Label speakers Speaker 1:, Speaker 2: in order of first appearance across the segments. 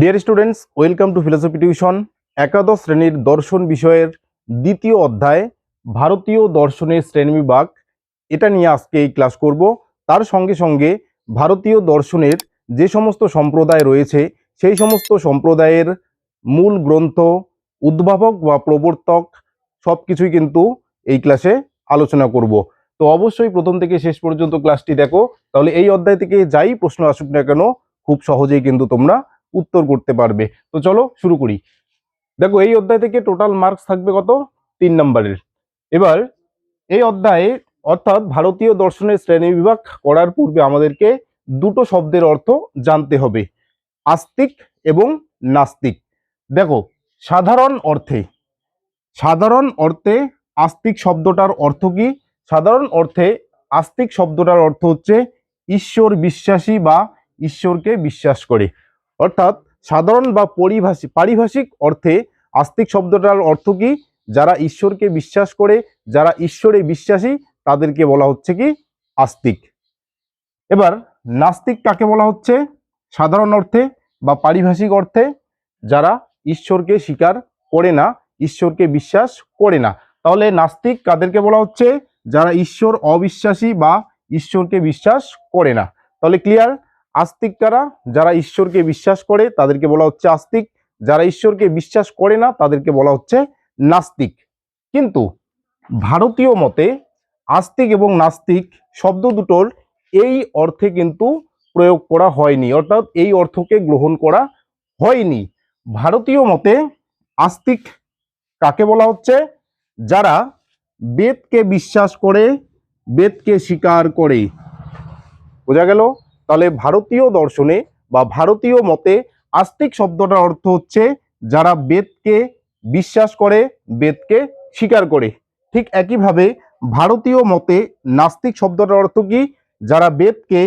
Speaker 1: Dear students welcome to philosophy tuition একাদশ শ্রেণির দর্শন বিষয়ের দ্বিতীয় অধ্যায় ভারতীয় দর্শনের শ্রেণীবিভাগ এটা নিয়ে আজকে এই ক্লাস করব। তার সঙ্গে সঙ্গে ভারতীয় দর্শনের যে সমস্ত সম্প্রদায় রয়েছে, সেই সমস্ত সম্প্রদায়ের মূল গ্রন্থ, উদ্ভাবক বা প্রবর্তক সব কিছুই কিন্তু এই ক্লাসে আলোচনা করব। তো অবশ্যই প্রথম থেকে শেষ পর্যন্ত ক্লাসটি দেখো। তাহলে এই অধ্যায় থেকে যাই প্রশ্ন আসুক না কেন, খুব সহজেই কিন্তু তোমরা উত্তর করতে পারবে। তো চলো শুরু করি। দেখো, এই অধ্যায় থেকে টোটাল মার্কস থাকবে কত? তিন নম্বরের। এবার এই অধ্যায়ে অর্থাৎ ভারতীয় দর্শনের শ্রেণি বিভাগ করার পূর্বে আমাদেরকে দুটো শব্দের অর্থ জানতে হবে। আস্তিক এবং নাস্তিক। দেখো, সাধারণ অর্থে সাধারণ অর্থে আস্তিক শব্দটার অর্থ কি? সাধারণ অর্থে আস্তিক শব্দটার অর্থ হচ্ছে ঈশ্বর বিশ্বাসী বা ঈশ্বরকে বিশ্বাস করে। অর্থাৎ সাধারণ বা পরিভাষিক, পারিভাষিক অর্থে আস্তিক শব্দটার অর্থ কি? যারা ঈশ্বরকে বিশ্বাস করে, যারা ঈশ্বরে বিশ্বাসী, তাদেরকে বলা হচ্ছে কি? আস্তিক। এবার নাস্তিক কাকে বলা হচ্ছে? সাধারণ অর্থে বা পারিভাষিক অর্থে যারা ঈশ্বরকে স্বীকার করে না, ঈশ্বরকে বিশ্বাস করে না। তাহলে নাস্তিক কাদেরকে বলা হচ্ছে? যারা ঈশ্বর অবিশ্বাসী বা ঈশ্বরকে বিশ্বাস করে না। তাহলে ক্লিয়ার আস্তিক কারা? যারা ঈশ্বরকে বিশ্বাস করে, তাদেরকে বলা হচ্ছে আস্তিক। যারা ঈশ্বরকে বিশ্বাস করে না, তাদেরকে বলা হচ্ছে নাস্তিক। কিন্তু ভারতীয় মতে আস্তিক এবং নাস্তিক শব্দ দুটোর এই অর্থে কিন্তু প্রয়োগ করা হয়নি। অর্থাৎ এই অর্থকে গ্রহণ করা হয়নি। ভারতীয় মতে আস্তিক কাকে বলা হচ্ছে? যারা বেদকে বিশ্বাস করে, বেদকে স্বীকার করে। বোঝা গেল? তাহলে ভারতীয় দর্শনে বা ভারতীয় মতে আস্তিক শব্দটার অর্থ হচ্ছে যারা বেদকে বিশ্বাস করে, বেদকে স্বীকার করে। ঠিক একইভাবে ভারতীয় মতে নাস্তিক শব্দটার অর্থ কি? যারা বেদকে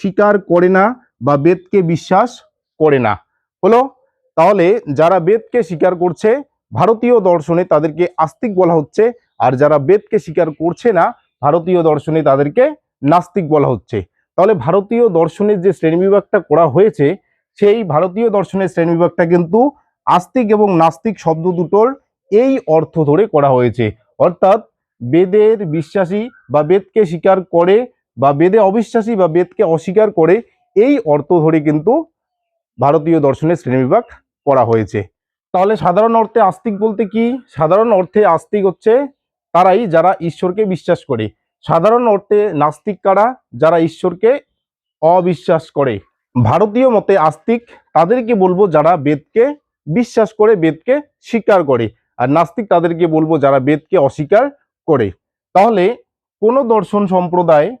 Speaker 1: স্বীকার করে না বা বেদকে বিশ্বাস করে না। হলো, তাহলে যারা বেদকে স্বীকার করছে, ভারতীয় দর্শনে তাদেরকে আস্তিক বলা হচ্ছে। আর যারা বেদকে স্বীকার করছে না, ভারতীয় দর্শনে তাদেরকে নাস্তিক বলা হচ্ছে। তাহলে ভারতীয় দর্শনের যে শ্রেণীবিভাগটা করা হয়েছে, সেই ভারতীয় দর্শনের শ্রেণীবিভাগটা কিন্তু আস্তিক এবং নাস্তিক শব্দ দুটোর এই অর্থ ধরে করা হয়েছে। অর্থাৎ বেদের বিশ্বাসী বা বেদকে স্বীকার করে বা বেদে অবিশ্বাসী বা বেদকে অস্বীকার করে এই অর্থ ধরে কিন্তু ভারতীয় দর্শনের শ্রেণীবিভাগ করা হয়েছে। তাহলে সাধারণ অর্থে আস্তিক বলতে কি? সাধারণ অর্থে আস্তিক হচ্ছে তারাই যারা ঈশ্বরকে বিশ্বাস করে। সাধারণ অর্থে নাস্তিক কারা? যারা ঈশ্বরকে অবিশ্বাস করে। ভারতীয় মতে আস্তিক তাদেরকে বলব যারা বেদকে বিশ্বাস করে, বেদকে স্বীকার করে। আর নাস্তিক তাদেরকে বলব যারা বেদকে অস্বীকার করে। তাহলে কোন দর্শন সম্প্রদায়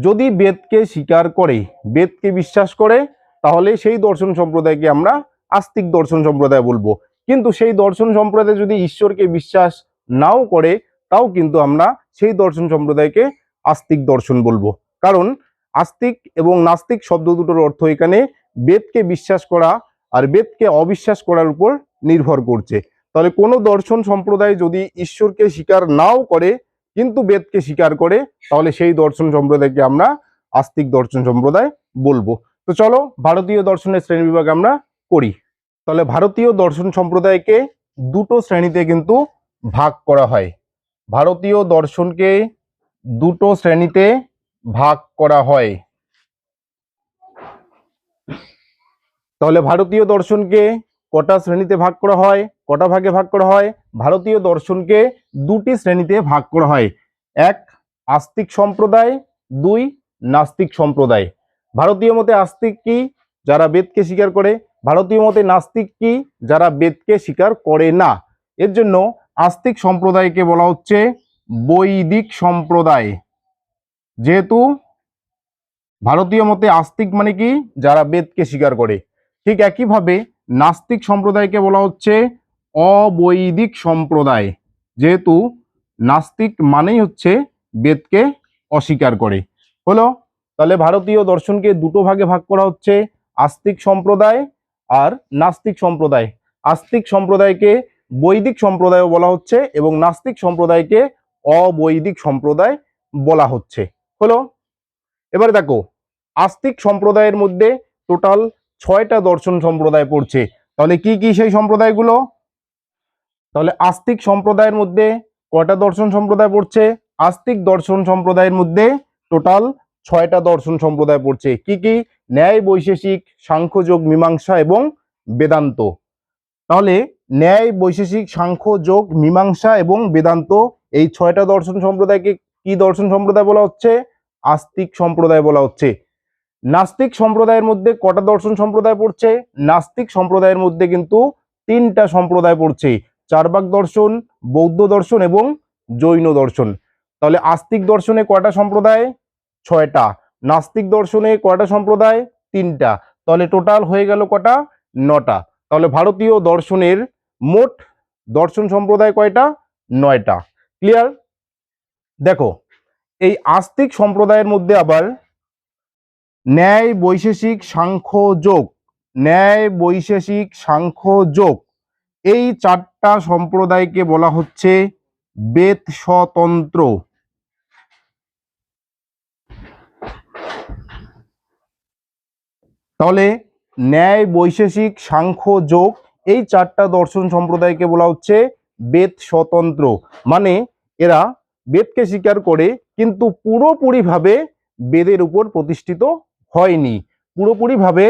Speaker 1: যদি বেদকে স্বীকার করে, বেদকে বিশ্বাস করে, তাহলে সেই দর্শন সম্প্রদায়কে আমরা আস্তিক দর্শন সম্প্রদায় বলব। কিন্তু সেই দর্শন সম্প্রদায় যদি ঈশ্বরকে বিশ্বাস নাও করে, তাও কিন্তু আমরা সেই দর্শন সম্প্রদায়কে আস্তিক দর্শন বলব। কারণ আস্তিক এবং নাস্তিক শব্দ দুটোর অর্থ এখানে বেদকে বিশ্বাস করা আর বেদকে অবিশ্বাস করার উপর নির্ভর করছে। তাহলে কোনো দর্শন সম্প্রদায় যদি ঈশ্বরকে স্বীকার নাও করে, কিন্তু বেদকে স্বীকার করে, তাহলে সেই দর্শন সম্প্রদায়কে আমরা আস্তিক দর্শন সম্প্রদায় বলব। তো চলো ভারতীয় দর্শনের শ্রেণীবিভাগ আমরা করি। তাহলে ভারতীয় দর্শন সম্প্রদায়কে দুটো শ্রেণীতে কিন্তু ভাগ করা হয়। ভারতীয় দর্শনকে দুটো শ্রেণীতে ভাগ করা হয়। তাহলে ভারতীয় দর্শনকে কটা শ্রেণীতে ভাগ করা হয়? কটা ভাগে ভাগ করা হয়? ভারতীয় দর্শনকে দুটি শ্রেণীতে ভাগ করা হয়। এক, আস্তিক সম্প্রদায়, দুই, নাস্তিক সম্প্রদায়। ভারতীয় মতে আস্তিক কি? যারা বেদকে স্বীকার করে। ভারতীয় মতে নাস্তিক কি? যারা বেদকে স্বীকার করে না। এর জন্য আস্তিক সম্প্রদায়কে বলা হচ্ছে বৈদিক সম্প্রদায়। যেহেতু ভারতীয় মতে আস্তিক মানে কি? যারা বেদকে স্বীকার করে। ঠিক একইভাবে নাস্তিক সম্প্রদায়কে বলা হচ্ছে অবৈদিক সম্প্রদায়। যেহেতু নাস্তিক মানেই হচ্ছে বেদকে অস্বীকার করে। হলো, তাহলে ভারতীয় দর্শনকে দুটো ভাগে ভাগ করা হচ্ছে, আস্তিক সম্প্রদায় আর নাস্তিক সম্প্রদায়। আস্তিক সম্প্রদায়কে বৈদিক সম্প্রদায়ও বলা হচ্ছে এবং নাস্তিক সম্প্রদায়কে অবৈদিক সম্প্রদায় বলা হচ্ছে। হলো? এবারে দেখো, আস্তিক সম্প্রদায়ের মধ্যে টোটাল ছয়টা দর্শন সম্প্রদায় পড়ছে। তাহলে কি কি সেই সম্প্রদায়গুলো? তাহলে আস্তিক সম্প্রদায়ের মধ্যে কয়টা দর্শন সম্প্রদায় পড়ছে? আস্তিক দর্শন সম্প্রদায়ের মধ্যে টোটাল ছয়টা দর্শন সম্প্রদায় পড়ছে। কি কি? ন্যায় বৈশেষিক, সাংখ্যযোগ, মীমাংসা এবং বেদান্ত। তাহলে ন্যায়, বৈশেষিক, সাংখ্য, যোগ, মীমাংসা এবং বেদান্ত। এই ছয়টা দর্শন সম্প্রদায়কে কি দর্শন সম্প্রদায় বলা হচ্ছে? আস্তিক সম্প্রদায় বলা হচ্ছে। নাস্তিক সম্প্রদায়ের মধ্যে কটা দর্শন সম্প্রদায় পড়ছে? নাস্তিক সম্প্রদায়ের মধ্যে কিন্তু তিনটা সম্প্রদায় পড়ছে। চারবাক দর্শন, বৌদ্ধ দর্শন এবং জৈন দর্শন। তাহলে আস্তিক দর্শনে কয়টা সম্প্রদায়? ছয়টা। নাস্তিক দর্শনে কয়টা সম্প্রদায়? তিনটা। তাহলে টোটাল হয়ে গেল কটা? নটা। তাহলে ভারতীয় দর্শনের মোট দর্শন সম্প্রদায় কয়টা? নয়টা। ক্লিয়ার দেখো, এই আস্তিক সম্প্রদায়ের মধ্যে আবার ন্যায় বৈশেষিক সাংখ্য যোগ, ন্যায় বৈশেষিক সাংখ্য যোগ, এই চারটা সম্প্রদায়কে বলা হচ্ছে বেদ স্বতন্ত্র তাহলে ন্যায় বৈশেষিক সাংখ্য যোগ এই চারটা দর্শন সম্প্রদায়কে বলা হচ্ছে বেদ স্বতন্ত্র। মানে এরা বেদকে স্বীকার করে কিন্তু পুরোপুরিভাবে বেদের উপর প্রতিষ্ঠিত হয়নি। পুরোপুরিভাবে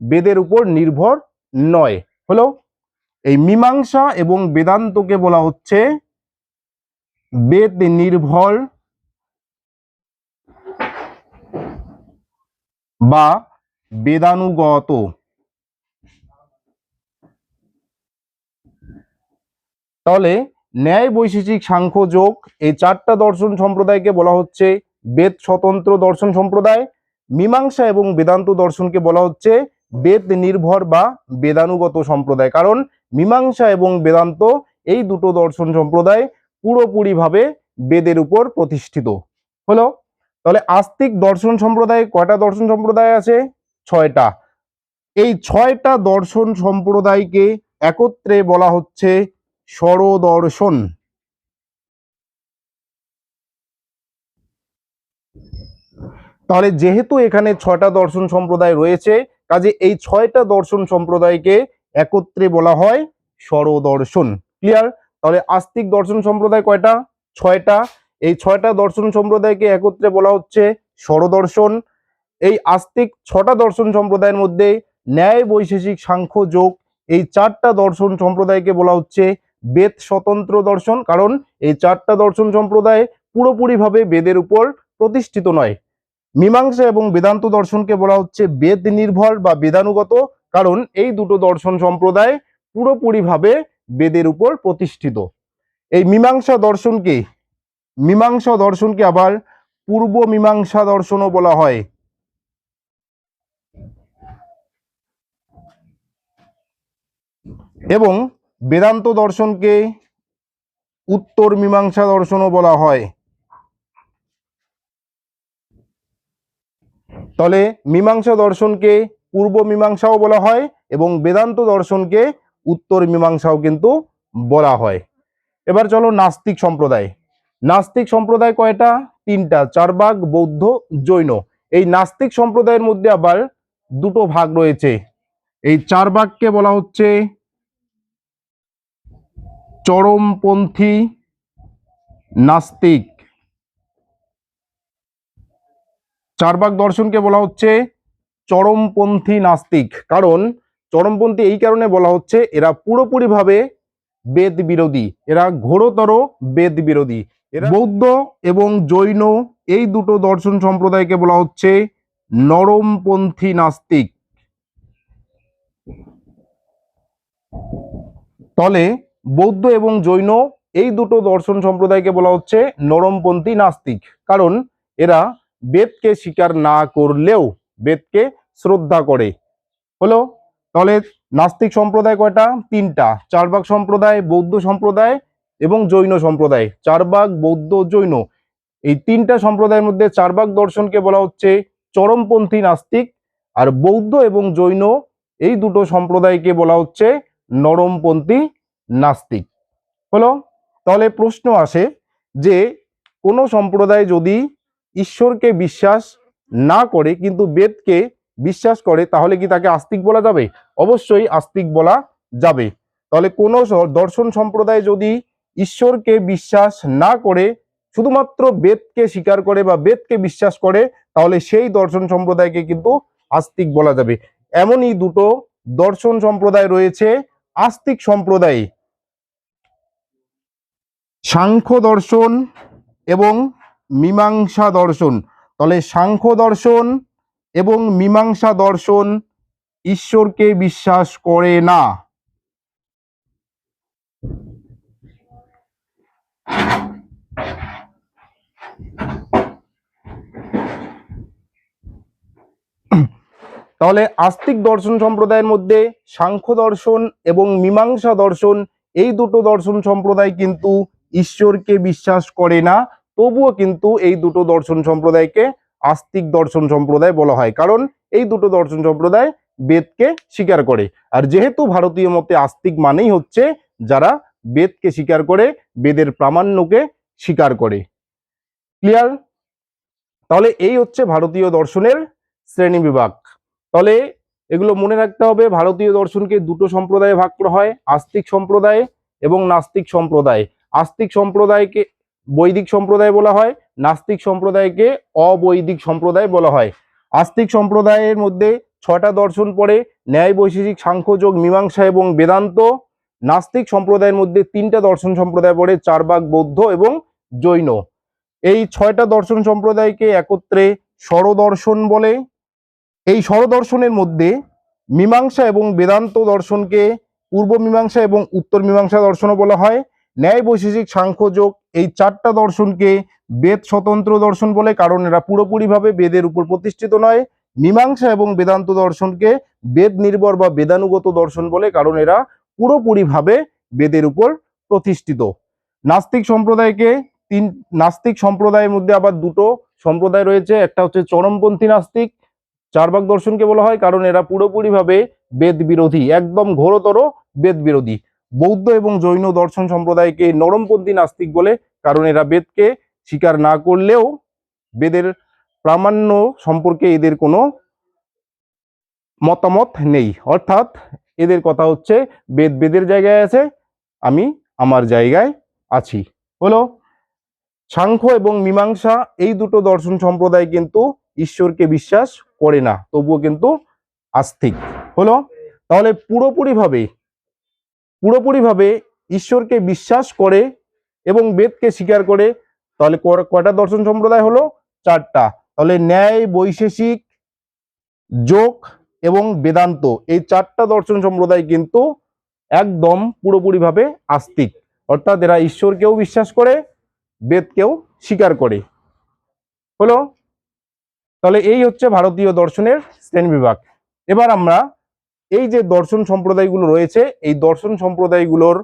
Speaker 1: বেদের উপর নির্ভর নয়। হলো, এই মীমাংসা এবং বেদান্তকে বলা হচ্ছে বেদ নির্ভর বা বেদানুগত। তাহলে ন্যায় বৈশেষিক সাংখ্য যোগ এই চারটা দর্শন সম্প্রদায়কে বলা হচ্ছে বেদ স্বতন্ত্র দর্শন সম্প্রদায়। মীমাংসা এবং বেদান্ত দর্শনকে বলা হচ্ছে বেদ নির্ভর বা বেদানুগত সম্প্রদায়। কারণ মীমাংসা এবং বেদান্ত এই দুটো দর্শন সম্প্রদায় পুরোপুরিভাবে বেদের উপর প্রতিষ্ঠিত। হলো? তাহলে আস্তিক দর্শন সম্প্রদায় কয়টা দর্শন সম্প্রদায় আছে? ছয়টা। এই ছয়টা দর্শন সম্প্রদায়কে একত্রে বলা হচ্ছে স্বরদর্শন। তাহলে যেহেতু এখানে ছয়টা দর্শন সম্প্রদায় রয়েছে, কাজে এই ছয়টা দর্শন সম্প্রদায়কে একত্রে বলা হয় স্বরদর্শন। ক্লিয়ার তাহলে আস্তিক দর্শন সম্প্রদায় কয়টা? ছয়টা। এই ছয়টা দর্শন সম্প্রদায়কে একত্রে বলা হচ্ছে স্বরদর্শন। এই আস্তিক ছটা দর্শন সম্প্রদায়ের মধ্যে ন্যায় বৈশেষিক সাংখ্য যোগ এই চারটা দর্শন সম্প্রদায়কে বলা হচ্ছে বেদ স্বতন্ত্র দর্শন, কারণ এই চারটা দর্শন সম্প্রদায় পুরোপুরিভাবে বেদের উপর প্রতিষ্ঠিত নয়। মীমাংসা এবং বেদান্ত দর্শনকে বলা হচ্ছে বেদ নির্ভর বা বেদানুগত, কারণ এই দুটো দর্শন সম্প্রদায় পুরোপুরিভাবে বেদের উপর প্রতিষ্ঠিত। এই মীমাংসা দর্শনকে মীমাংসা দর্শনকে আবার পূর্ব মীমাংসা দর্শনও বলা হয়। এবং বেদান্ত দর্শনকে উত্তর মীমাংসা দর্শনও বলা হয়। তাহলে মীমাংসা দর্শনকে পূর্ব মীমাংসাও বলা হয় এবং বেদান্ত দর্শনকে উত্তর মীমাংসাও কিন্তু বলা হয়। এবার চলো নাস্তিক সম্প্রদায়। নাস্তিক সম্প্রদায় কয়টা? তিনটা চার চারবাগ, বৌদ্ধ, জৈন। এই নাস্তিক সম্প্রদায়ের মধ্যে আবার দুটো ভাগ রয়েছে। এই চার চারবাগকে বলা হচ্ছে চরমপন্থী নাস্তিক। চারবাক দর্শনকে বলা হচ্ছে চরমপন্থী নাস্তিক। কারণ চরমপন্থী এই কারণে বলা হচ্ছে এরা পুরোপুরিভাবে বেদ বিরোধী এরা ঘোরতর বেদ বিরোধী এরা বৌদ্ধ এবং জৈন এই দুটো দর্শন সম্প্রদায়কে বলা হচ্ছে নরমপন্থী নাস্তিক। তলে বৌদ্ধ এবং জৈন, এই দুটো দর্শন সম্প্রদায়কে বলা হচ্ছে নরমপন্থী নাস্তিক। কারণ এরা বেদকে স্বীকার না করলেও বেদকে শ্রদ্ধা করে। হলো? তাহলে নাস্তিক সম্প্রদায় কয়টা? তিনটা। চারবাগ সম্প্রদায়, বৌদ্ধ সম্প্রদায় এবং জৈন সম্প্রদায়। চারবাগ, বৌদ্ধ, জৈন। এই তিনটা সম্প্রদায়ের মধ্যে চারবাগ দর্শনকে বলা হচ্ছে চরমপন্থী নাস্তিক আর বৌদ্ধ এবং জৈন এই দুটো সম্প্রদায়কে বলা হচ্ছে নরমপন্থী নাস্তিক। হলো? তাহলে প্রশ্ন আসে যে, কোনো সম্প্রদায় যদি ঈশ্বরকে বিশ্বাস না করে কিন্তু বেদকে বিশ্বাস করে, তাহলে কি তাকে আস্তিক বলা যাবে? অবশ্যই আস্তিক বলা যাবে। তাহলে কোনো দর্শন সম্প্রদায় যদি ঈশ্বরকে বিশ্বাস না করে, শুধুমাত্র বেদকে স্বীকার করে বা বেদকে বিশ্বাস করে, তাহলে সেই দর্শন সম্প্রদায়কে কিন্তু আস্তিক বলা যাবে। এমনই দুটো দর্শন সম্প্রদায় রয়েছে, আস্তিক সম্প্রদায়। সাংখ্য দর্শন এবং মীমাংসা দর্শন। তাহলে সাংখ্য দর্শন এবং মীমাংসা দর্শন ঈশ্বরকে বিশ্বাস করে না। তাহলে আস্তিক দর্শন সম্প্রদায়ের মধ্যে সাংখ্য দর্শন এবং মীমাংসা দর্শন, এই দুটো দর্শন সম্প্রদায় কিন্তু ঈশ্বরকে বিশ্বাস করে না, তবুও কিন্তু এই দুটো দর্শন সম্প্রদায়কে আস্তিক দর্শন সম্প্রদায় বলা হয়। কারণ এই দুটো দর্শন সম্প্রদায় বেদকে স্বীকার করে। আর যেহেতু ভারতীয় মতে আস্তিক মানেই হচ্ছে যারা বেদকে স্বীকার করে, বেদের প্রামাণ্যকে স্বীকার করে। ক্লিয়ার? তাহলে এই হচ্ছে ভারতীয় দর্শনের শ্রেণি বিভাগ। তাহলে এগুলো মনে রাখতে হবে, ভারতীয় দর্শনকে দুটো সম্প্রদায়ে ভাগ করা হয়, আস্তিক সম্প্রদায় এবং নাস্তিক সম্প্রদায়। আস্তিক সম্প্রদায়কে বৈদিক সম্প্রদায় বলা হয়, নাস্তিক সম্প্রদায়কে অবৈদিক সম্প্রদায় বলা হয়। আস্তিক সম্প্রদায়ের মধ্যে ছটা দর্শন পড়ে, ন্যায় বৈশেষিক সাংখ্যযোগ, মীমাংসা এবং বেদান্ত। নাস্তিক সম্প্রদায়ের মধ্যে তিনটা দর্শন সম্প্রদায় পড়ে, চারবাগ, বৌদ্ধ এবং জৈন। এই ছয়টা দর্শন সম্প্রদায়কে একত্রে স্বরদর্শন বলে। এই স্বরদর্শনের মধ্যে মীমাংসা এবং বেদান্ত দর্শনকে পূর্ব মীমাংসা এবং উত্তর মীমাংসা দর্শনও বলা হয়। ন্যায় বৈশেষিক সাংখ্যযোগ, এই চারটা দর্শনকে বেদ স্বতন্ত্র দর্শন বলে, কারণ এরা পুরোপুরিভাবে বেদের উপর প্রতিষ্ঠিত নয়। মীমাংসা এবং বেদান্ত দর্শনকে বেদ নির্ভর বা বেদানুগত দর্শন বলে, কারণ এরা পুরোপুরিভাবে বেদের উপর প্রতিষ্ঠিত। নাস্তিক সম্প্রদায়কে তিন, নাস্তিক সম্প্রদায়ের মধ্যে আবার দুটো সম্প্রদায় রয়েছে। একটা হচ্ছে চরমপন্থী নাস্তিক চারবাক দর্শনকে বলা হয়, কারণ এরা পুরোপুরিভাবে বেদ বিরোধী একদম ঘোরতর বেদ বিরোধী বৌদ্ধ এবং জৈন দর্শন সম্প্রদায়কে নরমপন্থী নাস্তিক বলে, কারণ এরা বেদকে স্বীকার না করলেও বেদের প্রামাণ্য সম্পর্কে এদের কোনো মতামত নেই। অর্থাৎ এদের কথা হচ্ছে, বেদ বেদের জায়গায় আছে, আমি আমার জায়গায় আছি। হলো, সাংখ্য এবং মীমাংসা এই দুটো দর্শন সম্প্রদায় কিন্তু ঈশ্বরকে বিশ্বাস করে না, তবুও কিন্তু আস্তিক। হলো, তাহলে পুরোপুরিভাবে পুরোপুরিভাবে ঈশ্বরকে বিশ্বাস করে এবং বেদকে স্বীকার করে, তাহলে কয়টা দর্শন সম্প্রদায় হলো? চারটা। তাহলে ন্যায়, বৈশেষিক, যোগ এবং বেদান্ত, এই চারটা দর্শন সম্প্রদায় কিন্তু একদম পুরোপুরিভাবে আস্তিক। অর্থাৎ এরা ঈশ্বরকেও বিশ্বাস করে, বেদকেও স্বীকার করে। হলো? তাহলে এই হচ্ছে ভারতীয় দর্শনের শ্রেণি বিভাগ এবার আমরা এই যে দর্শন সম্প্রদায়গুলো রয়েছে এই দর্শন সম্প্রদায়গুলোর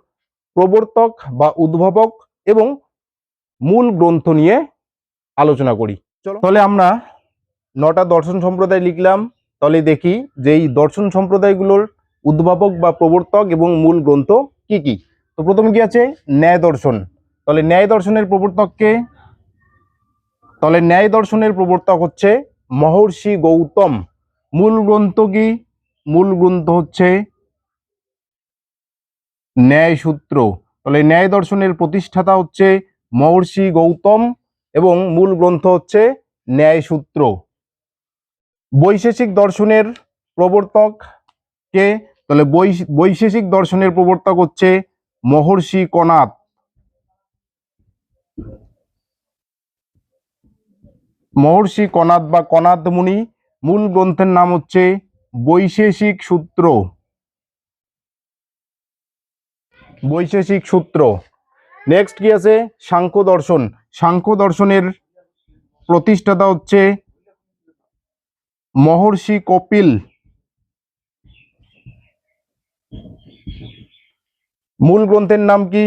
Speaker 1: প্রবর্তক বা উদ্ভাবক এবং মূল গ্রন্থ নিয়ে আলোচনা করি। চলো। তাহলে আমরা নটা দর্শন সম্প্রদায় লিখলাম তাহলে দেখি যে এই দর্শন সম্প্রদায়গুলোর উদ্ভাবক বা প্রবর্তক এবং মূল গ্রন্থ কি কি। তো প্রথমে কি আছে? ন্যায় দর্শন। তাহলে ন্যায় দর্শনের প্রবর্তককে তাহলে ন্যায় দর্শনের প্রবর্তক হচ্ছে মহর্ষি গৌতম। মূল গ্রন্থ কি? মূল গ্রন্থ হচ্ছে ন্যায় সূত্র তাহলে ন্যায় দর্শনের প্রতিষ্ঠাতা হচ্ছে মহর্ষি গৌতম এবং মূল গ্রন্থ হচ্ছে ন্যায় সূত্র বৈশেষিক দর্শনের প্রবর্তক কে? তাহলে বৈশ- বৈশেষিক দর্শনের প্রবর্তক হচ্ছে মহর্ষি কনাদ মহর্ষি কনাদ বা কনাদ মুনি মূল গ্রন্থের নাম হচ্ছে বৈশেষিক সূত্র। বৈশেষিক সূত্র। নেক্সট কি আছে? সাংখ্য দর্শন সাংখ্য দর্শনের প্রতিষ্ঠাতা হচ্ছে মহর্ষি কপিল। মূল গ্রন্থের নাম কি?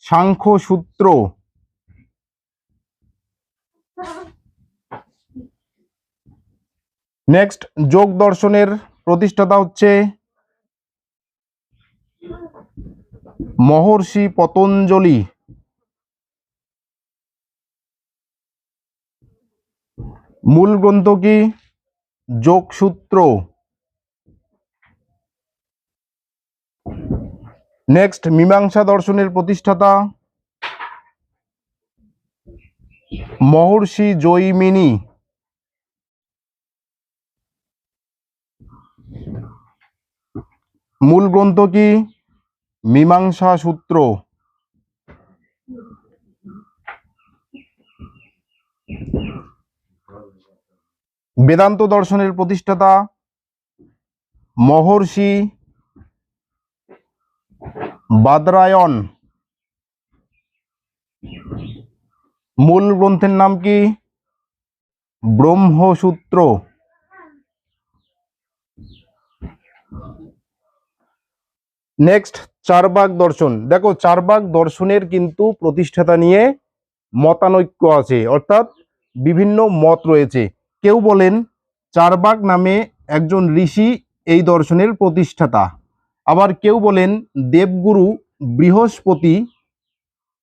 Speaker 1: সাংখ্য সূত্র নেক্সট যোগ দর্শনের প্রতিষ্ঠাতা হচ্ছে মহর্ষি পতঞ্জলি। মূল গ্রন্থ কি? যোগসূত্র। নেক্সট মীমাংসা দর্শনের প্রতিষ্ঠাতা মহর্ষি জৈমিনী। মূল গ্রন্থ কি? মীমাংসা সূত্র। বেদান্ত দর্শনের প্রতিষ্ঠাতা মহর্ষি বাদরায়ণ। মূল গ্রন্থের নাম কি? ব্রহ্মসূত্র। নেক্সট চারবাক দর্শন। দেখো, চারবাক দর্শনের কিন্তু প্রতিষ্ঠাতা নিয়ে মতানৈক্য আছে। অর্থাৎ বিভিন্ন মত রয়েছে। কেউ বলেন চারবাগ নামে একজন ঋষি এই দর্শনের প্রতিষ্ঠাতা। আবার কেউ বলেন, দেবগুরু বৃহস্পতি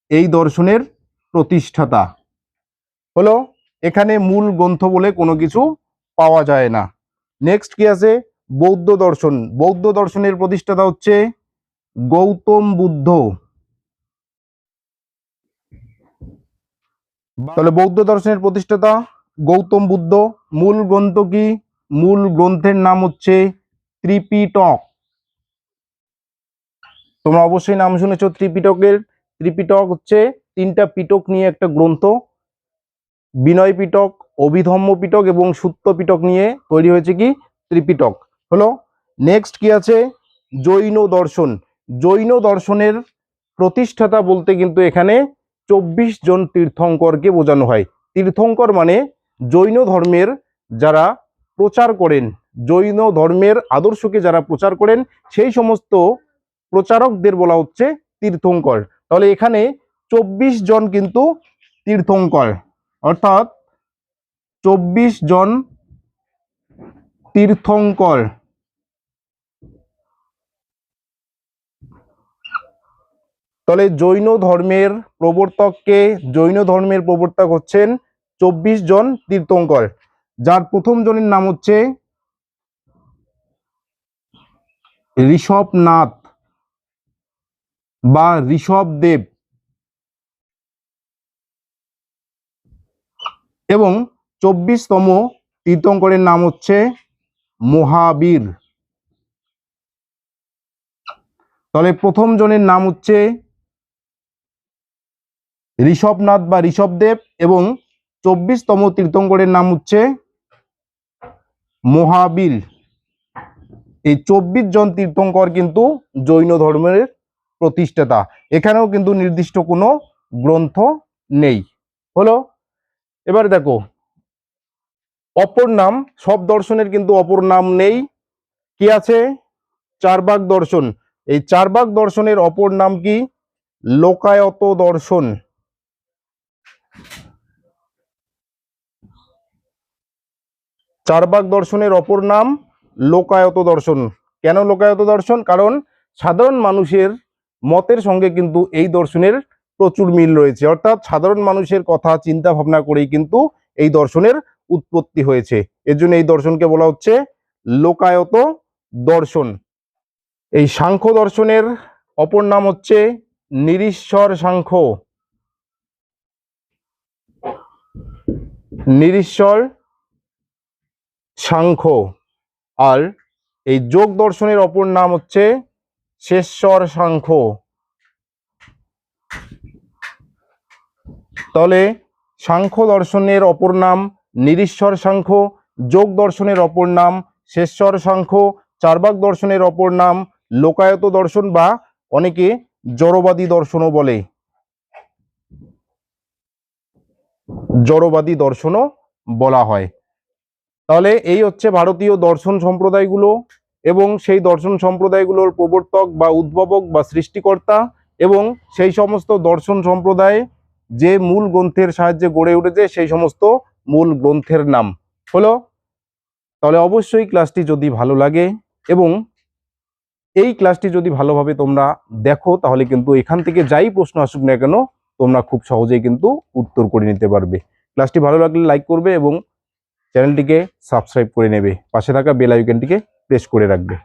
Speaker 1: এই দর্শনের প্রতিষ্ঠাতা। হলো, এখানে মূল গ্রন্থ বলে কোনো কিছু পাওয়া যায় না। নেক্সট কি আছে? বৌদ্ধ দর্শন। বৌদ্ধ দর্শনের প্রতিষ্ঠাতা হচ্ছে গৌতম বুদ্ধ। তাহলে বৌদ্ধ দর্শনের প্রতিষ্ঠাতা গৌতম বুদ্ধ। মূল গ্রন্থ কি? মূল গ্রন্থের নাম হচ্ছে ত্রিপিটক। তোমরা অবশ্যই নাম শুনেছ ত্রিপিটকের। ত্রিপিটক হচ্ছে তিনটা পিটক নিয়ে একটা গ্রন্থ। বিনয় পিটক, অভিধম্ম পিটক এবং সুত্ত পিটক নিয়ে তৈরি হয়েছে কি? ত্রিপিটক। হলো নেক্সট কি আছে? জৈন দর্শন। জৈন দর্শনের প্রতিষ্ঠাতা বলতে কিন্তু এখানে চব্বিশ জন তীর্থঙ্করকে বোঝানো হয়। তীর্থঙ্কর মানে জৈন ধর্মের যারা প্রচার করেন, জৈন ধর্মের আদর্শকে যারা প্রচার করেন, সেই সমস্ত প্রচারকদের বলা হচ্ছে তীর্থঙ্কর। তাহলে এখানে চব্বিশ জন কিন্তু তীর্থঙ্কর। অর্থাৎ চব্বিশ জন তীর্থঙ্কর। তাহলে জৈন ধর্মের প্রবর্তককে জৈন ধর্মের প্রবর্তক হচ্ছেন চব্বিশ জন তীর্থঙ্কর। যার প্রথম জনের নাম হচ্ছে ঋষভনাথ বা ঋষভ দেব এবং চব্বিশতম তীর্থঙ্করের নাম হচ্ছে মহাবীর। তাহলে প্রথম জনের নাম হচ্ছে ঋষভনাথ বা ঋষভদেব এবং চব্বিশতম তীর্থঙ্করের নাম হচ্ছে মহাবীর। এই চব্বিশ জন তীর্থঙ্কর কিন্তু জৈন ধর্মের প্রতিষ্ঠাতা। এখানেও কিন্তু নির্দিষ্ট কোনো গ্রন্থ নেই। হলো, এবার দেখো, অপর নাম, সব দর্শনের কিন্তু অপর নাম নেই। কি আছে? চারবাক দর্শন। এই চারবাক দর্শনের অপর নাম কি? লোকায়ত দর্শন। চারবাক দর্শনের অপর নাম লোকায়ত দর্শন। কেন লোকায়ত দর্শন? কারণ সাধারণ মানুষের মতের সঙ্গে কিন্তু এই দর্শনের প্রচুর মিল রয়েছে। অর্থাৎ সাধারণ মানুষের কথা চিন্তা ভাবনা করেই কিন্তু এই দর্শনের উৎপত্তি হয়েছে। এর জন্য এই দর্শনকে বলা হচ্ছে লোকায়ত দর্শন। এই সাংখ্য দর্শনের অপর নাম হচ্ছে নিরীশ্বর সাংখ্য। নিরীশ্বর সাংখ্য। আর এই যোগ দর্শনের অপর নাম হচ্ছে শেষর সাংখ্য। তাহলে সাংখ্য দর্শনের অপর নাম নিরীশ্বর সাংখ্য, যোগ দর্শনের অপর নাম শেষর সাংখ্য, চারবাক দর্শনের অপর নাম লোকায়ত দর্শন বা অনেকে জড়বাদী দর্শনও বলে। জড়বাদী দর্শনও বলা হয়। তাহলে এই হচ্ছে ভারতীয় দর্শন সম্প্রদায়গুলো এবং সেই দর্শন সম্প্রদায়গুলোর প্রবর্তক বা উদ্ভাবক বা সৃষ্টিকর্তা এবং সেই সমস্ত দর্শন সম্প্রদায় যে মূল গ্রন্থের সাহায্যে গড়ে উঠেছে সেই সমস্ত মূল গ্রন্থের নাম। হলো? তাহলে অবশ্যই ক্লাসটি যদি ভালো লাগে এবং এই ক্লাসটি যদি ভালোভাবে তোমরা দেখো তাহলে কিন্তু এখান থেকে যাই প্রশ্ন আসুক না কেন তোমরা খুব সহজেই কিন্তু উত্তর করে নিতে পারবে। ক্লাসটি ভালো লাগলে লাইক করবে এবং চ্যানেলটিকে সাবস্ক্রাইব করে নেবে। পাশে থাকা বেল আইকনটিকে প্রেস করে রাখবে।